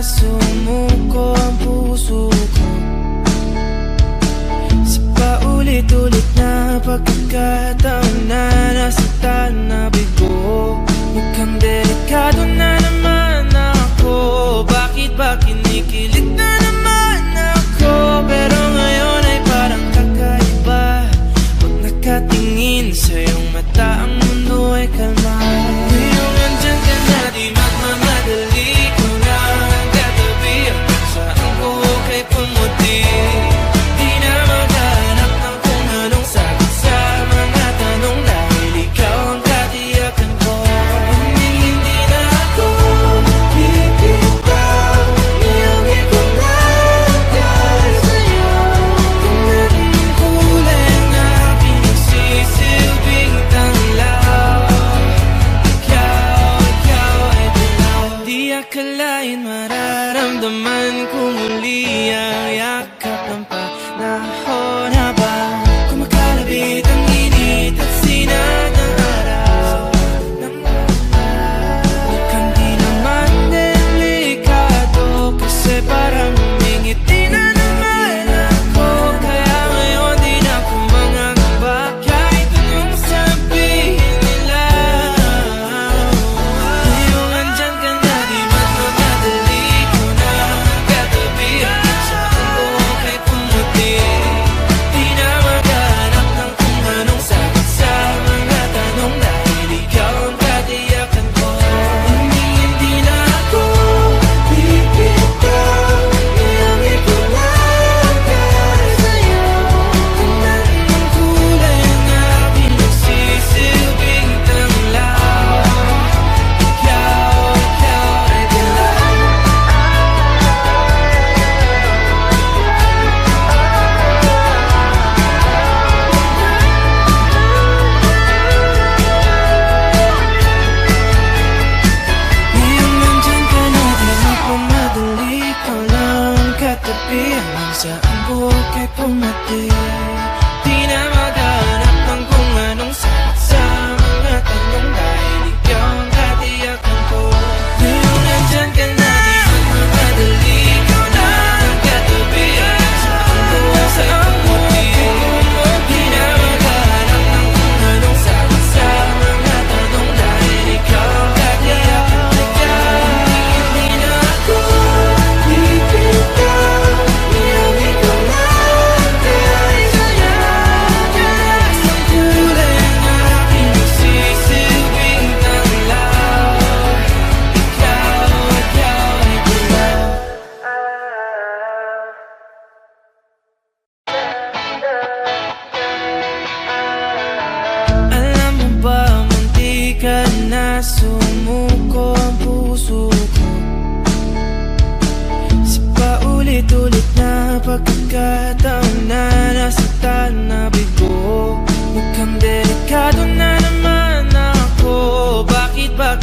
sumuko ko Sa paulit-ulit na pagkakataon na nasaktan na bigo Mukhang delikado na Alalain, mararamdaman ko muli ang yakap ng panahon? sumuko puso ko. Sa paulit-ulit na pagkakataon na nasaktan na bigo Mukhang delikado na naman ako. Bakit ba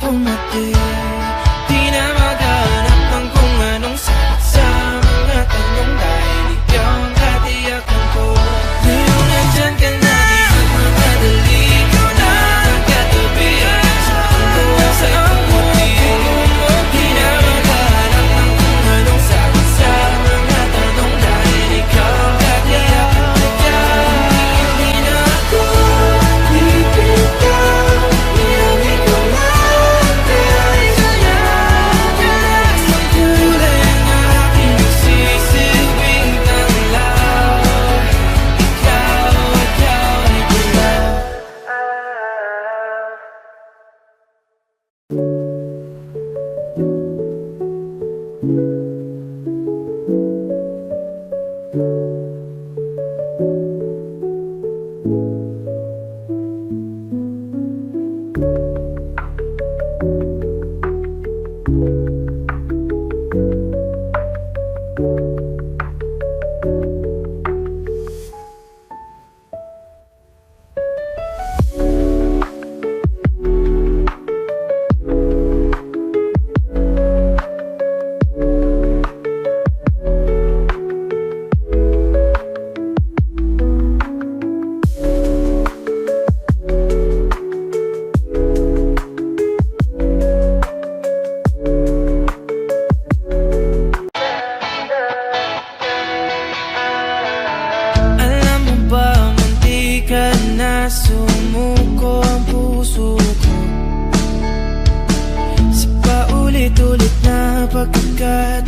Apúnate, dinamita.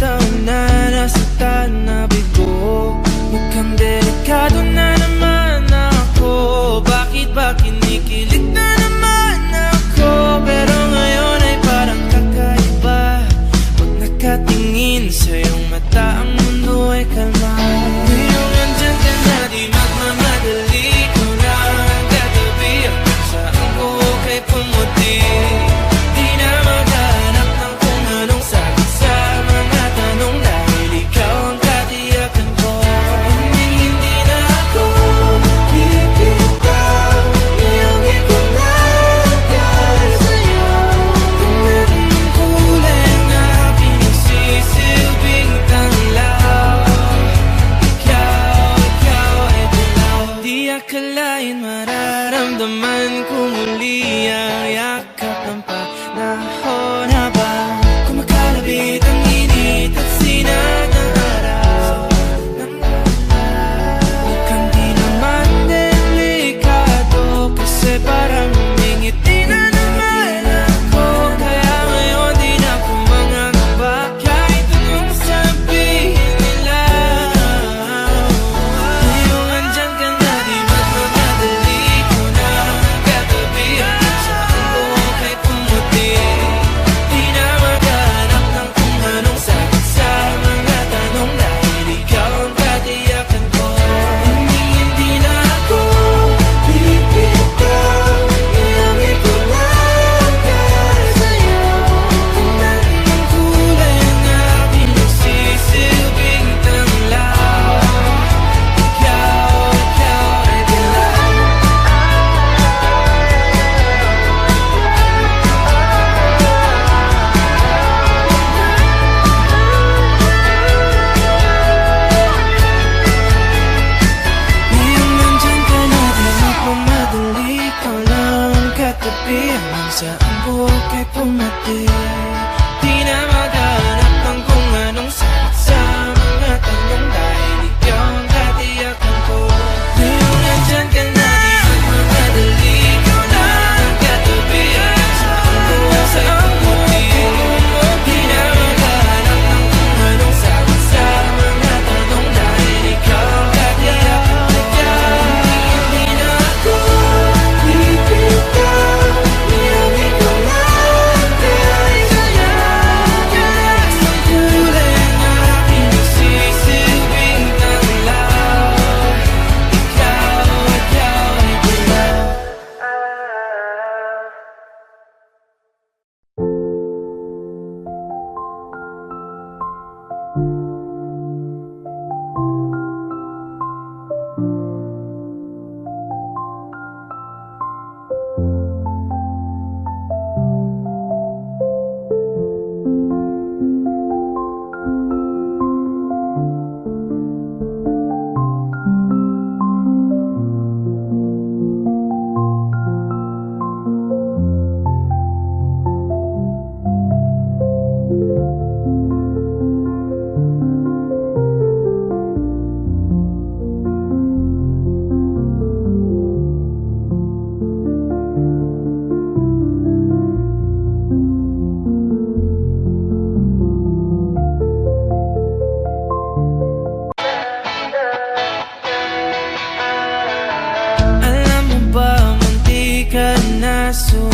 Na panahon na sumuko